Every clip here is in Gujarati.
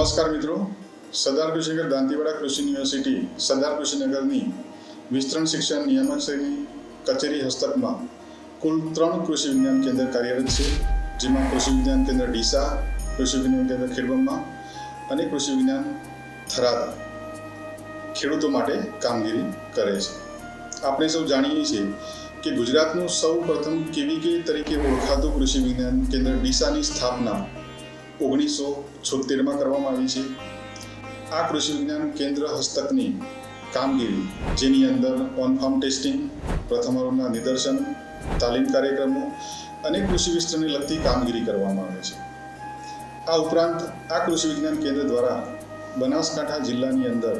નમસ્કાર મિત્રો. સરદાર કૃષિનગર દાંતીવાડા કૃષિ યુનિવર્સિટી સરદાર કૃષિનગરની વિસ્તરણ શિક્ષણ નિયામક શ્રેણી કચેરી હસ્તકમાં કુલ ત્રણ કૃષિ વિજ્ઞાન કેન્દ્ર કાર્યરત છે, જેમાં કૃષિ વિજ્ઞાન કેન્દ્ર ડીસા, કૃષિ વિજ્ઞાન કેન્દ્ર ખેડબ્રહ્મા અને કૃષિ વિજ્ઞાન થરાદ ખેડૂતો માટે કામગીરી કરે છે. આપણે સૌ જાણીએ છીએ કે ગુજરાતનું સૌ પ્રથમ કેવીકે તરીકે ઓળખાતું કૃષિ વિજ્ઞાન કેન્દ્ર ડીસાની સ્થાપના ઓગણીસો છોતેરમાં કરવામાં આવી છે. આ કૃષિ વિજ્ઞાન કેન્દ્ર હસ્તકની કામગીરી, જેની અંદર ઓન ફાર્મ ટેસ્ટિંગ પ્રથમ નિદર્શન, તાલીમ કાર્યક્રમો અને કૃષિ વિસ્તરણને લગતી કામગીરી કરવામાં આવે છે. આ ઉપરાંત આ કૃષિ વિજ્ઞાન કેન્દ્ર દ્વારા બનાસકાંઠા જિલ્લાની અંદર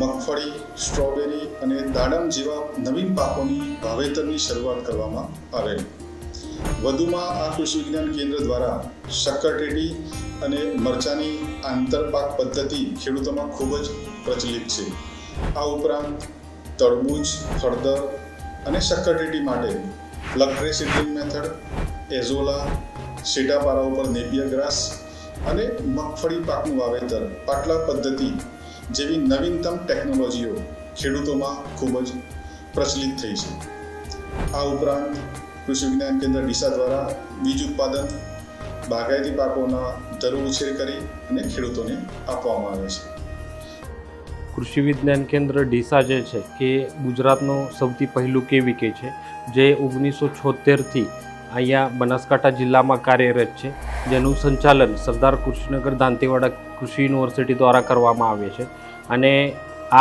મગફળી, સ્ટ્રોબેરી અને દાડમ જેવા નવીન પાકોની વાવેતરની શરૂઆત કરવામાં આવેલી. વધુમાં આ કૃષિ વિજ્ઞાન કેન્દ્ર દ્વારા શક્કરટેટી અને મરચાની આંતરપાક પદ્ધતિ ખેડૂતોમાં ખૂબ જ પ્રચલિત છે. આ ઉપરાંત તરબૂચ, હળદર અને શક્કરટેટી માટે લક્ટ્રે સીડલિંગ મેથડ, એઝોલા, સીટાપારા ઉપર નેપિયર ગ્રાસ અને મગફળી પાકનું વાવેતર પાટલા પદ્ધતિ જેવી નવીનતમ ટેકનોલોજીઓ ખેડૂતોમાં ખૂબ જ પ્રચલિત થઈ છે. આ ઉપરાંત કૃષિ વિજ્ઞાન કેન્દ્ર ડીસા દ્વારા બીજ ઉત્પાદન, બાગાયતી પાકોના દર ઉછેર કરી અને ખેડૂતોને આપવામાં આવે છે. કૃષિ વિજ્ઞાન કેન્દ્ર ડીસા જે છે એ ગુજરાતનું સૌથી પહેલું કેવીકે છે, જે ઓગણીસો છોતેરથી અહીંયા બનાસકાંઠા જિલ્લામાં કાર્યરત છે, જેનું સંચાલન સરદાર કૃષ્ણનગર દાંતીવાડા કૃષિ યુનિવર્સિટી દ્વારા કરવામાં આવે છે. અને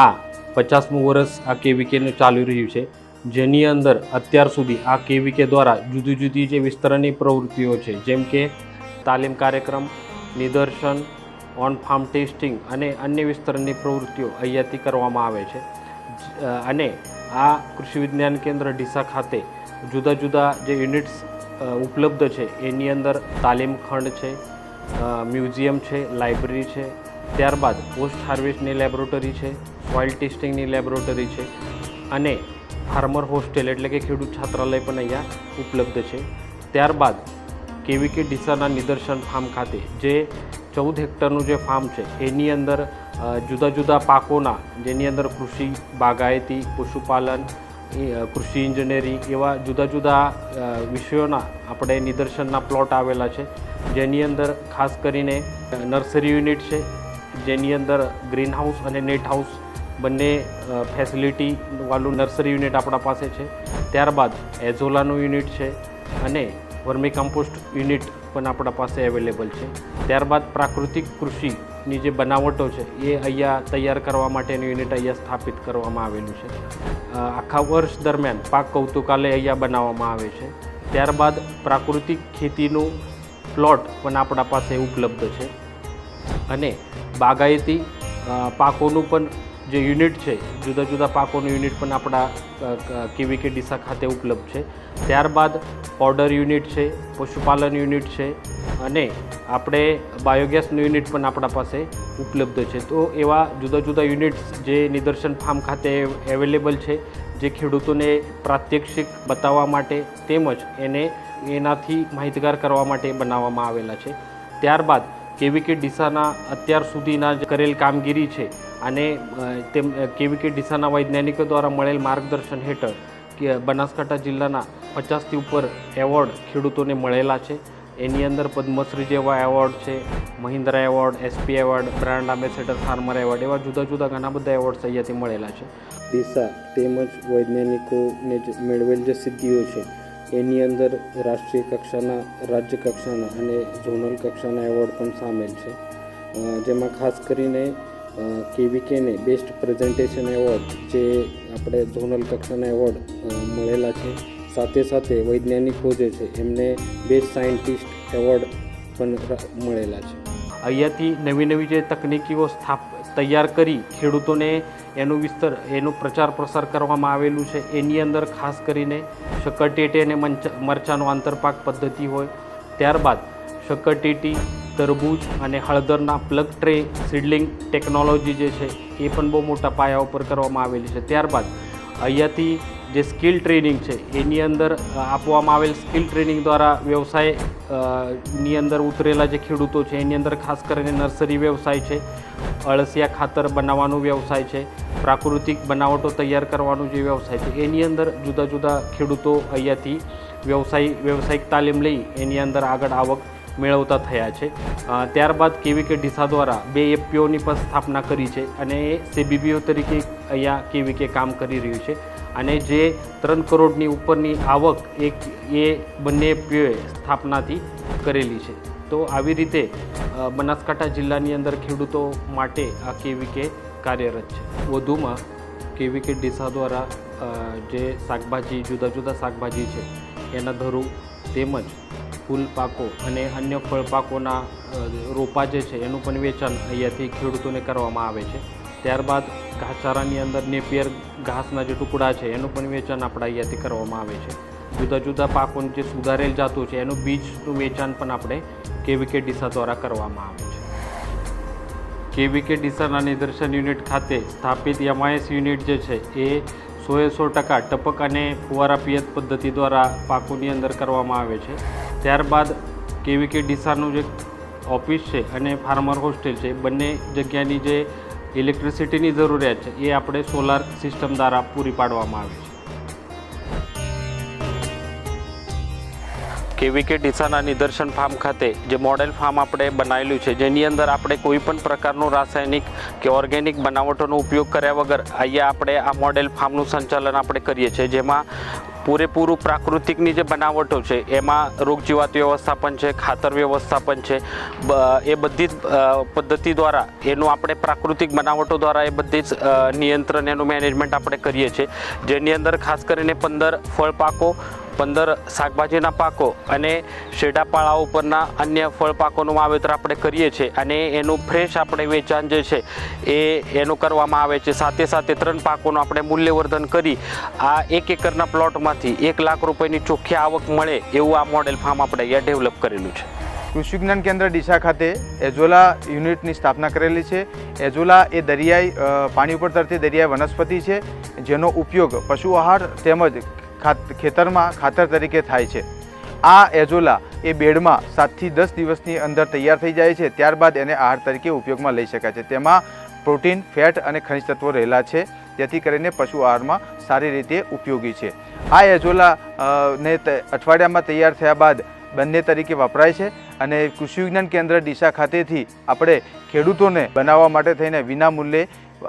આ પચાસમું વર્ષ આ કેવીકેનું ચાલી રહ્યું છે. જેની અંદર અત્યાર સુધી આ કેવીકે દ્વારા જુદી જુદી જે વિસ્તરણની પ્રવૃત્તિઓ છે, જેમ કે તાલીમ કાર્યક્રમ, નિદર્શન ઓન ફાર્મ ટેસ્ટિંગ અને અન્ય વિસ્તરણની પ્રવૃત્તિઓ અહીંયાથી કરવામાં આવે છે. અને આ કૃષિ વિજ્ઞાન કેન્દ્ર ડીસા ખાતે જુદા જુદા જે યુનિટ્સ ઉપલબ્ધ છે, એની અંદર તાલીમ ખંડ છે મ્યુઝિયમ છે, લાઇબ્રેરી છે, ત્યારબાદ પોસ્ટ હાર્વેસ્ટની લેબોરેટરી છે, સોઇલ ટેસ્ટિંગની લેબોરેટરી છે અને ફાર્મર હોસ્ટેલ એટલે કે ખેડૂત છાત્રાલય પણ અહીંયા ઉપલબ્ધ છે. ત્યારબાદ કેવીકે ડીસાના નિદર્શન ફાર્મ ખાતે જે ચૌદ હેક્ટરનું જે ફાર્મ છે, એની અંદર જુદા જુદા પાકોના, જેની અંદર કૃષિ બાગાયતી, પશુપાલન કૃષિ ઇન્જિનિયરિંગ એવા જુદા જુદા વિષયોના આપણે નિદર્શનના પ્લોટ આવેલા છે. જેની અંદર ખાસ કરીને નર્સરી યુનિટ છે, જેની અંદર ગ્રીન હાઉસ અને નેટ હાઉસ બંને ફેસિલિટી વાળું નર્સરી યુનિટ આપણા પાસે છે. ત્યારબાદ એઝોલાનું યુનિટ છે અને વર્મી કમ્પોસ્ટ યુનિટ પણ આપણા પાસે અવેલેબલ છે. ત્યારબાદ પ્રાકૃતિક કૃષિની જે બનાવટો છે, એ અહીંયા તૈયાર કરવા માટેનું યુનિટ અહીંયા સ્થાપિત કરવામાં આવેલું છે. આખા વર્ષ દરમિયાન પાક કૌતુકાલય અહીંયા બનાવવામાં આવે છે. ત્યારબાદ પ્રાકૃતિક ખેતીનું પ્લોટ પણ આપણા પાસે ઉપલબ્ધ છે. અને બાગાયતી પાકોનું પણ જે યુનિટ છે, જુદા જુદા પાકોનું યુનિટ પણ આપણા કેવીકે ડીસા ખાતે ઉપલબ્ધ છે. ત્યારબાદ પાવડર યુનિટ છે, પશુપાલન યુનિટ છે અને આપણે બાયોગેસનું યુનિટ પણ આપણા પાસે ઉપલબ્ધ છે. તો એવા જુદા જુદા યુનિટ્સ જે નિદર્શન ફાર્મ ખાતે અવેલેબલ છે, જે ખેડૂતોને પ્રાત્યક્ષિક બતાવવા માટે તેમજ એને એનાથી માહિતગાર કરવા માટે બનાવવામાં આવેલા છે. ત્યારબાદ કેવીકે ડીસાના અત્યાર સુધીના કરેલ કામગીરી છે અને તેમ કેવીકે ડીસાના વૈજ્ઞાનિકો દ્વારા મળેલ માર્ગદર્શન હેઠળ કે, બનાસકાંઠા જિલ્લાના પચાસથી ઉપર એવોર્ડ ખેડૂતોને મળેલા છે. એની અંદર પદ્મશ્રી જેવા એવોર્ડ છે, Mahindra award, SP award, brand ambassador farmer award એવા જુદા જુદા ઘણા બધા એવોર્ડ્સ અહીંયાથી મળેલા છે. દિશા તેમજ વૈજ્ઞાનિકોને જે મેળવેલ જે સિદ્ધિઓ છે એની અંદર રાષ્ટ્રીય કક્ષાના, રાજ્ય કક્ષાના અને ઝોનલ કક્ષાના એવોર્ડ પણ સામેલ છે. જેમાં ખાસ કરીને કેવીકેને બેસ્ટ પ્રેઝન્ટેશન એવોર્ડ જે આપણે ઝોનલ કક્ષાના એવોર્ડ મળેલા છે. સાથે સાથે વૈજ્ઞાનિક ખોજે છે, એમને બેસ્ટ સાયન્ટિસ્ટ એવોર્ડ પણ મળેલા છે. અહીંયાથી નવી નવી જે તકનિકીઓ સ્થાપ તૈયાર કરી ખેડૂતોને એનું વિસ્તર, એનો પ્રચાર પ્રસાર કરવામાં આવેલું છે. એની અંદર ખાસ કરીને શક્કરટેટી અને મરચાંનો આંતરપાક પદ્ધતિ હોય, ત્યારબાદ શક્કરટેટી તરબૂચ અને હળદરના પ્લગ ટ્રે સીડલિંગ ટેકનોલોજી જે છે, એ પણ બહુ મોટા પાયા ઉપર કરવામાં આવેલી છે. ત્યારબાદ અહીંયાથી જે સ્કિલ ટ્રેનિંગ છે, એની અંદર આપવામાં આવેલ સ્કિલ ટ્રેનિંગ દ્વારા વ્યવસાયની અંદર ઉતરેલા જે ખેડૂતો છે, એની અંદર ખાસ કરીને નર્સરી વ્યવસાય છે, અળસિયા ખાતર બનાવવાનો વ્યવસાય છે, પ્રાકૃતિક બનાવટો તૈયાર કરવાનો જે વ્યવસાય છે, એની અંદર જુદા જુદા ખેડૂતો અહીંયાથી વ્યવસાય, વ્યવસાયિક તાલીમ લઈ એની અંદર આગળ આવક મેળવતા થયા છે. ત્યારબાદ કેવી કે ડીસા દ્વારા બે એફપીઓની પણ સ્થાપના કરી છે અને એ સીબીબીઓ તરીકે અહીંયા કેવી કે કામ કરી રહ્યું છે. અને જે ત્રણ કરોડની ઉપરની આવક એક, એ બંને એફપીઓએ સ્થાપનાથી કરેલી છે. તો આવી રીતે બનાસકાંઠા જિલ્લાની અંદર ખેડૂતો માટે આ કેવી કે કાર્યરત છે. વધુમાં કેવી કે ડીસા દ્વારા જે શાકભાજી, જુદા જુદા શાકભાજી છે, એના ધરું તેમજ ફૂલ પાકો અને અન્ય ફળ પાકોના રોપા જે છે, એનું પણ વેચાણ અહીંયાથી ખેડૂતોને કરવામાં આવે છે. ત્યારબાદ ઘાસચારાની અંદર નેપિયર ઘાસના જે ટુકડા છે, એનું પણ વેચાણ આપણા અહીંયાથી કરવામાં આવે છે. જુદા જુદા પાકોની જે સુધારેલ જાતો છે, એનું બીજનું વેચાણ પણ આપણે કેવીકે ડીસા દ્વારા કરવામાં આવે છે. કેવીકે ડીસાના નિદર્શન યુનિટ ખાતે સ્થાપિત એમઆઈએસ યુનિટ જે છે, એ સોએ સો ટકા ટપક અને ફુવારા પિયત પદ્ધતિ દ્વારા પાકોની અંદર કરવામાં આવે છે. ત્યારબાદ કેવીકે ડીસાનું જે ઓફિસ છે અને ફાર્મર હોસ્ટેલ છે, બંને જગ્યાની જે ઇલેક્ટ્રિસિટીની જરૂરિયાત છે, એ આપણે સોલાર સિસ્ટમ દ્વારા પૂરી પાડવામાં આવે છે. કેવીકે ડીસાના નિદર્શન ફાર્મ ખાતે જે મોડેલ ફાર્મ આપણે બનાવેલું છે, જેની અંદર આપણે કોઈ પણ પ્રકારનું રાસાયણિક કે ઓર્ગેનિક બનાવટોનો ઉપયોગ કર્યા વગર અહીંયા આપણે આ મોડેલ ફાર્મનું સંચાલન આપણે કરીએ છીએ. જેમાં પૂરેપૂરું પ્રાકૃતિકની જે બનાવટો છે, એમાં રોગજીવાત વ્યવસ્થાપન છે, ખાતર વ્યવસ્થાપન છે એ બધી જ પદ્ધતિ દ્વારા એનું આપણે પ્રાકૃતિક બનાવટો દ્વારા એ બધી જ નિયંત્રણ, એનું મેનેજમેન્ટ આપણે કરીએ છીએ. જેની અંદર ખાસ કરીને પંદર ફળ પાકો પંદર શાકભાજીના પાકો અને શેડાપાળા ઉપરના અન્ય ફળ પાકોનું વાવેતર આપણે કરીએ છીએ અને એનું ફ્રેશ આપણે વેચાણ જે છે એ એનું કરવામાં આવે છે. સાથે સાથે ત્રણ પાકોનું આપણે મૂલ્યવર્ધન કરી આ એક એકરના પ્લોટમાંથી એક લાખ રૂપિયાની ચોખ્ખી આવક મળે એવું આ મોડેલ ફાર્મ આપણે અહીંયા ડેવલપ કરેલું છે. કૃષિ વિજ્ઞાન કેન્દ્ર ડીસા ખાતે એઝોલા યુનિટની સ્થાપના કરેલી છે. એઝોલા એ દરિયાઈ પાણી ઉપર તરતી દરિયાઈ વનસ્પતિ છે જેનો ઉપયોગ પશુ આહાર તેમજ ખેતરમાં ખાતર તરીકે થાય છે. આ એઝોલા એ બેડમાં સાતથી દસ દિવસની અંદર તૈયાર થઈ જાય છે, ત્યારબાદ એને આહાર તરીકે ઉપયોગમાં લઈ શકાય છે. તેમાં પ્રોટીન, ફેટ અને ખનિજ તત્વો રહેલા છે, જેથી કરીને પશુ આહારમાં સારી રીતે ઉપયોગી છે. આ એઝોલા ને અઠવાડિયામાં તૈયાર થયા બાદ બંને તરીકે વપરાય છે અને કૃષિ વિજ્ઞાન કેન્દ્ર ડીસા ખાતેથી આપણે ખેડૂતોને બનાવવા માટે થઈને વિના મૂલ્યે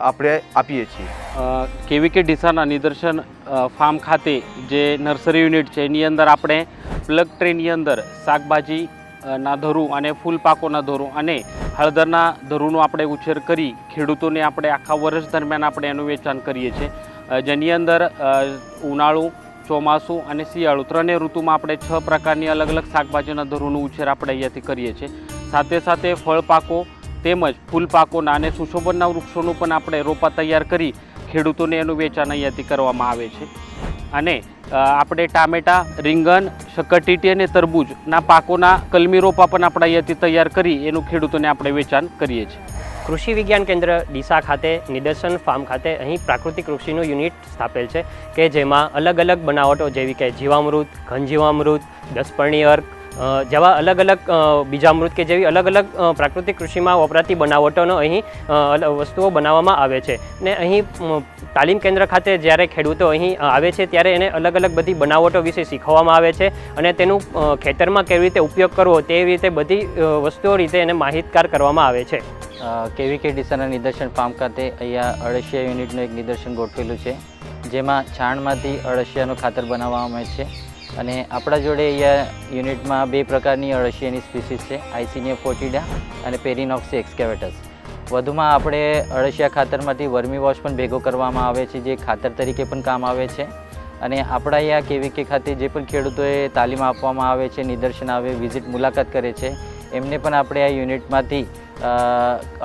આપણે આપીએ છીએ. કેવી કે ડીસાના નિદર્શન ફાર્મ ખાતે જે નર્સરી યુનિટ છે, એની અંદર આપણે પ્લગ ટ્રેની અંદર શાકભાજી ના ધરું અને ફૂલપાકોના ધરું અને હળદરના ધરુંનો આપણે ઉછેર કરી ખેડૂતોને આપણે આખા વર્ષ દરમિયાન આપણે એનું વેચાણ કરીએ છીએ. જેની અંદર ઉનાળું, ચોમાસું અને શિયાળુ ત્રણેય ઋતુમાં આપણે છ પ્રકારની અલગ અલગ શાકભાજીના ધરુનો ઉછેર આપણે અહીંયાથી કરીએ છીએ. સાથે સાથે ફળપાકો તેમજ ફૂલપાકોના અને સુશોભનના વૃક્ષોનું પણ આપણે રોપા તૈયાર કરી ખેડૂતોને એનું વેચાણ અહીંયાથી કરવામાં આવે છે. અને આપણે ટામેટા, રીંગણ શકરટીટી અને તરબૂચના પાકોના કલમી રોપા પણ આપણે અહીંયાથી તૈયાર કરી એનું ખેડૂતોને આપણે વેચાણ કરીએ છીએ. કૃષિ વિજ્ઞાન કેન્દ્ર ડીસા ખાતે, નિદર્શન ફાર્મ ખાતે અહીં પ્રાકૃતિક કૃષિનું યુનિટ સ્થાપેલ છે કે જેમાં અલગ અલગ બનાવટો જેવી કે જીવામૃત, ઘનજીવામૃત, દસપર્ણી અર્ક જેવા અલગ અલગ બીજા બીજામૃત કે જેવી અલગ અલગ પ્રાકૃતિક કૃષિમાં વપરાતી બનાવટોનો અહીં વસ્તુઓ બનાવવામાં આવે છે. ને અહીં તાલીમ કેન્દ્ર ખાતે જ્યારે ખેડૂતો અહીં આવે છે ત્યારે એને અલગ અલગ બધી બનાવટો વિશે શીખવવામાં આવે છે અને તેનું ખેતરમાં કેવી રીતે ઉપયોગ કરવો તે રીતે બધી વસ્તુઓ રીતે એને માહિતગાર કરવામાં આવે છે. કેવીકે ડીસાના નિદર્શન ફાર્મ ખાતે અહીંયા અળસિયા યુનિટનું એક નિદર્શન ગોઠવેલું છે, જેમાં છાણમાંથી અળસિયાનું ખાતર બનાવવામાં આવે છે. અને આપણા જોડે અહીંયા યુનિટમાં બે પ્રકારની અળસિયાની સ્પીસીસ છે આઈસીનિયા ફોર્ટિડા અને પેરિનોક્સી એક્સકેવેટસ વધુમાં આપણે અળસિયા ખાતરમાંથી વર્મી વોશ પણ ભેગો કરવામાં આવે છે, જે ખાતર તરીકે પણ કામ આવે છે. અને આપણા અહીંયા કેવીકે ખાતે જે પણ ખેડૂતોએ તાલીમ આપવામાં આવે છે, નિદર્શન આવે, વિઝિટ મુલાકાત કરે છે, એમને પણ આપણે આ યુનિટમાંથી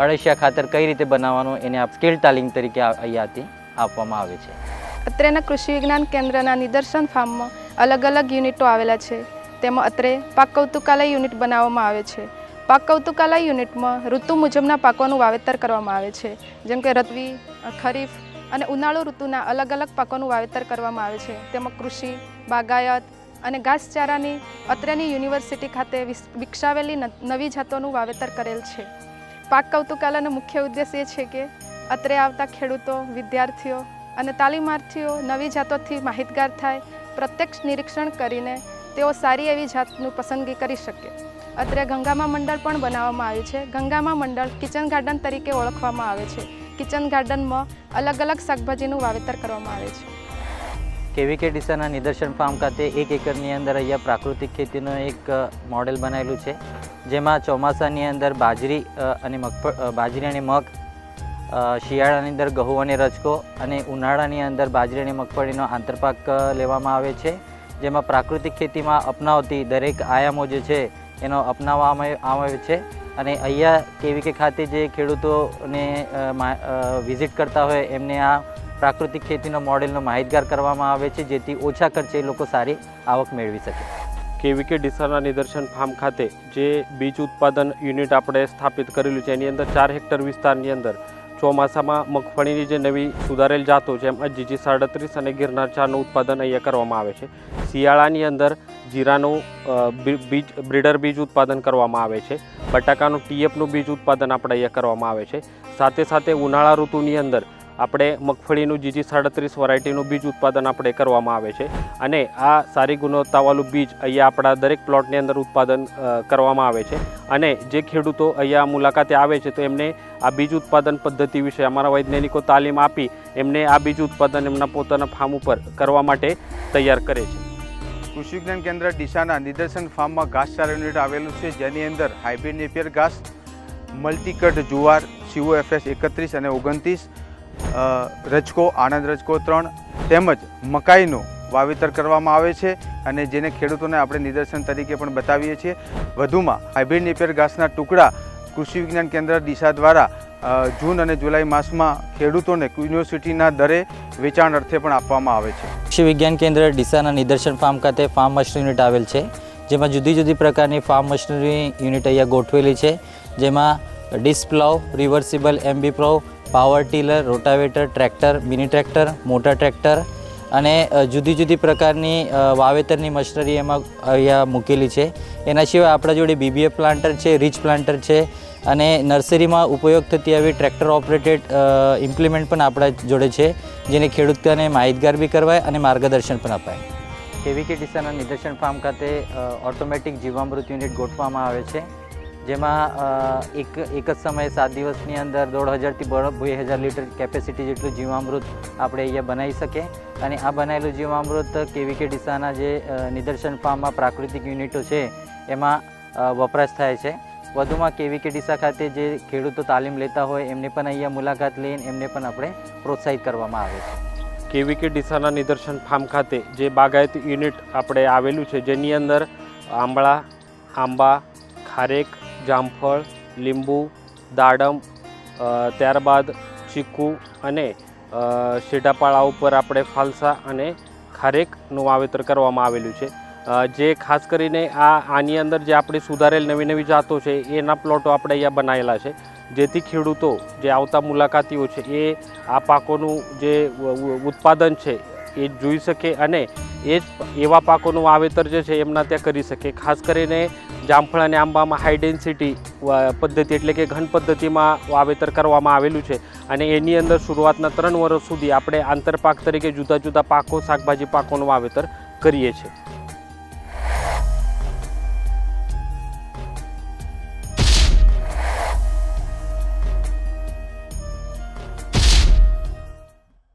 અળસિયા ખાતર કઈ રીતે બનાવવાનું એને સ્કિલ તાલીમ તરીકે અહીંયાથી આપવામાં આવે છે. અત્રેના કૃષિ વિજ્ઞાન કેન્દ્રના નિદર્શન ફાર્મમાં અલગ અલગ યુનિટો આવેલા છે. તેમાં અત્રે પાક કૌતુકાલય યુનિટ બનાવવામાં આવે છે. પાક કૌતુકાલય યુનિટમાં ઋતુ મુજબના પાકોનું વાવેતર કરવામાં આવે છે. જેમ કે રતવી ખરીફ અને ઉનાળુ ઋતુના અલગ અલગ પાકોનું વાવેતર કરવામાં આવે છે. તેમાં કૃષિ, બાગાયત અને ઘાસચારાની અત્રેની યુનિવર્સિટી ખાતે વિકસાવેલી નવી જાતોનું વાવેતર કરેલ છે. પાક કૌતુકાલયનો મુખ્ય ઉદ્દેશ એ છે કે અત્રે આવતા ખેડૂતો, વિદ્યાર્થીઓ અને તાલીમાર્થીઓ નવી જાતોથી માહિતગાર થાય પ્રત્યક્ષ નિરીક્ષણ કરીને તેઓ સારી એવી જાતનું પસંદગી કરી શકે. અત્રે ગંગામા મંડળ પણ બનાવવામાં આવ્યું છે. ગંગામા મંડળ કિચન ગાર્ડન તરીકે ઓળખવામાં આવે છે. કિચન ગાર્ડનમાં અલગ અલગ શાકભાજીનું વાવેતર કરવામાં આવે છે. કેવીકે ડીસાના નિદર્શન ફાર્મ ખાતે એક એકરની અંદર અહીંયા પ્રાકૃતિક ખેતીનું એક મોડેલ બનાવેલું છે. જેમાં ચોમાસાની અંદર બાજરી અને મગ બાજરી અને મગ શિયાળાની અંદર ઘઉં અને રજકો અને ઉનાળાની અંદર બાજરી અને મગફળીનો આંતરપાક લેવામાં આવે છે. જેમાં પ્રાકૃતિક ખેતીમાં અપનાવતી દરેક આયામો જે છે, એનો અપનાવવામાં આવે છે. અને અહીંયા કેવીકે ખાતે જે ખેડૂતોને વિઝિટ કરતા હોય, એમને આ પ્રાકૃતિક ખેતીનો મોડેલનો માહિતગાર કરવામાં આવે છે, જેથી ઓછા ખર્ચે લોકો સારી આવક મેળવી શકે. કેવીકે ડીસાના નિદર્શન ફાર્મ ખાતે જે બીજ ઉત્પાદન યુનિટ આપણે સ્થાપિત કરેલું છે, એની અંદર ચાર હેક્ટર વિસ્તારની અંદર ચોમાસામાં મગફળીની જે નવી સુધારેલ જાતો છે, એમાં જીજી સાડત્રીસ અને ગિરનાર ચારનું ઉત્પાદન અહીંયા કરવામાં આવે છે. શિયાળાની અંદર જીરાનું બીજ, બ્રીડર બીજ ઉત્પાદન કરવામાં આવે છે. બટાકાનું ટીએફનું બીજ ઉત્પાદન આપણે અહીંયા કરવામાં આવે છે. સાથે સાથે ઉનાળા ઋતુની અંદર આપણે મગફળીનું જીજી સાડત્રીસ વેરાયટીનું બીજ ઉત્પાદન આપણે કરવામાં આવે છે અને આ સારી ગુણવત્તાવાળું બીજ અહીંયા આપણા દરેક પ્લોટની અંદર ઉત્પાદન કરવામાં આવે છે અને જે ખેડૂતો અહીંયા મુલાકાતે આવે છે તો એમને આ બીજ ઉત્પાદન પદ્ધતિ વિશે અમારા વૈજ્ઞાનિકો તાલીમ આપી એમને આ બીજ ઉત્પાદન એમના પોતાના ફાર્મ ઉપર કરવા માટે તૈયાર કરે છે. કૃષિ વિજ્ઞાન કેન્દ્ર ડીસાના નિદર્શન ફાર્મમાં ઘાસચારા યુનિટ આવેલું છે. જેની અંદર હાઇબ્રિડ નેપિયર ઘાસ, મલ્ટીકટ જુવાર સીઓ એફએસ એકત્રીસ અને ઓગણત્રીસ રજકો આનંદ રજકો ત્રણ તેમજ મકાઈનું વાવેતર કરવામાં આવે છે અને જેને ખેડૂતોને આપણે નિદર્શન તરીકે પણ બતાવીએ છીએ. વધુમાં હાઇબ્રિડ નેપિયર ઘાસના ટુકડા કૃષિ વિજ્ઞાન કેન્દ્ર ડીસા દ્વારા જૂન અને જુલાઈ માસમાં ખેડૂતોને યુનિવર્સિટીના દરે વેચાણ અર્થે પણ આપવામાં આવે છે. કૃષિ વિજ્ઞાન કેન્દ્ર ડીસાના નિદર્શન ફાર્મ ખાતે ફાર્મ મશીન યુનિટ આવેલ છે, જેમાં જુદી જુદી પ્રકારની ફાર્મ મશીનરી યુનિટ અહીંયા ગોઠવેલી છે, જેમાં disc plough, reversible, MB plough power tiller, rotavator, tractor, mini tractor motor tractor અને જુદી જુદી પ્રકારની વાવેતરની મશીનરી એમાં અહીંયા મૂકેલી છે. એના સિવાય આપણા જોડે બીબીએ પ્લાન્ટર છે, રીચ પ્લાન્ટર છે અને નર્સરીમાં ઉપયોગ થતી આવી ટ્રેક્ટર ઓપરેટેડ ઇમ્પ્લિમેન્ટ પણ આપણા જોડે છે, જેને ખેડૂતોને માહિતગાર બી કરવાય અને માર્ગદર્શન પણ અપાય. કેવીકે ડીસાના નિદર્શન ફાર્મ ખાતે ઓટોમેટિક જીવામૃત યુનિટ ગોઠવવામાં આવે છે. જેમાં એક એક જ સમયે સાત દિવસની અંદર દોઢ હજારથી બ- હજાર લીટર કેપેસિટી જેટલું જીવામૃત આપણે અહીંયા બનાવી શકીએ. અને આ બનાવેલું જીવામૃત કેવીકે ડીસાના જે નિદર્શન ફાર્મમાં પ્રાકૃતિક યુનિટો છે, એમાં વપરાશ થાય છે. વધુમાં કેવીકે ડીસા ખાતે જે ખેડૂતો તાલીમ લેતા હોય, એમને પણ અહીંયા મુલાકાત લઈને એમને પણ આપણે પ્રોત્સાહિત કરવામાં આવે છે. કેવીકે ડીસાના નિદર્શન ફાર્મ ખાતે જે બાગાયત યુનિટ આપણે આવેલું છે, જેની અંદર આંબળા, આંબા, ખારેક જામફળ લીંબુ દાડમ ત્યારબાદ ચીકુ અને અ, ઉપર આપણે ફાલસા અને ખારેકનું વાવેતર કરવામાં આવેલું છે. જે ખાસ કરીને આ આની અંદર જે આપણી સુધારેલ નવી નવી જાતો છે એના પ્લોટો આપણે અહીંયા બનાવેલા છે. જેથી ખેડૂતો જે આવતા મુલાકાતીઓ છે એ આ પાકોનું જે ઉત્પાદન છે એ જોઈ શકે અને એ એવા પાકોનું વાવેતર જે છે એમના ત્યાં કરી શકે. ખાસ કરીને જામફળ અને આંબામાં હાઈ ડેન્સિટી પદ્ધતિ એટલે કે ઘન પદ્ધતિમાં વાવેતર કરવામાં આવેલું છે. અને એની અંદર શરૂઆતના ત્રણ વર્ષ સુધી આપણે આંતરપાક તરીકે જુદા જુદા પાકો, શાકભાજી પાકોનું વાવેતર કરીએ છીએ.